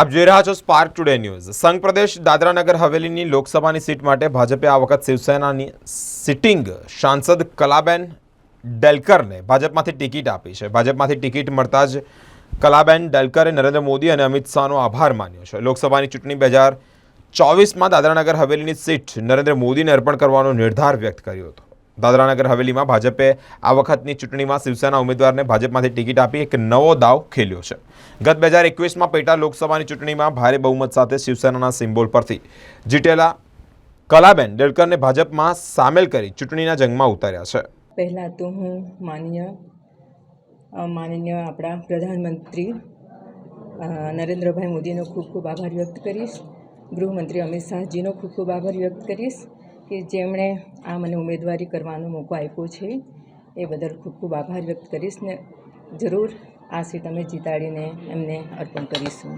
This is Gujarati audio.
આપ જોઈ રહ્યા છો સ્પાર્ક ટુડે ન્યૂઝ સંઘ પ્રદેશ દાદરાનગર હવેલીની લોકસભાની સીટ માટે ભાજપે આ વખત શિવસેનાની સિટિંગ સાંસદ કલાબેન ડેલકરને ભાજપમાંથી ટિકિટ આપી છે. ભાજપમાંથી ટિકિટ મળતા જ કલાબેન ડેલકરે નરેન્દ્ર મોદી અને અમિત શાહનો આભાર માન્યો છે. લોકસભાની ચૂંટણી બે હજાર ચોવીસમાં દાદરાનગર હવેલીની સીટ નરેન્દ્ર મોદીને અર્પણ કરવાનો નિર્ધાર વ્યક્ત કર્યો હતો. દાદરાનગર હવેલીમાં ભાજપે આ વખતની ચૂંટણીમાં શિવસેના ઉમેદવારને ભાજપમાંથી ટિકિટ આપી એક નવો દાવ ખેલ્યો છે. ગત બે હજાર એકવીસમાં પેટા લોકસભાની ચૂંટણીમાં ભારે બહુમત સાથે શિવસેનાના સિમ્બોલ પરથી જીતેલા કલાબેન ડેલકરને ભાજપમાં સામેલ કરી ચૂંટણીના જંગમાં ઉતાર્યા છે. પહેલાં તો હું માનીય માનીય આપણા પ્રધાનમંત્રી નરેન્દ્રભાઈ મોદીનો ખૂબ ખૂબ આભાર વ્યક્ત કરીશ. ગૃહમંત્રી અમિત શાહજીનો ખૂબ ખૂબ આભાર વ્યક્ત કરીશ. કે જેમણે આ મને ઉમેદવારી કરવાનો મોકો આપ્યો છે, એ બદલ ખૂબ ખૂબ આભાર વ્યક્ત કરીશ ને જરૂર આ સીટ અમે જીતાડીને એમને અર્પણ કરીશું.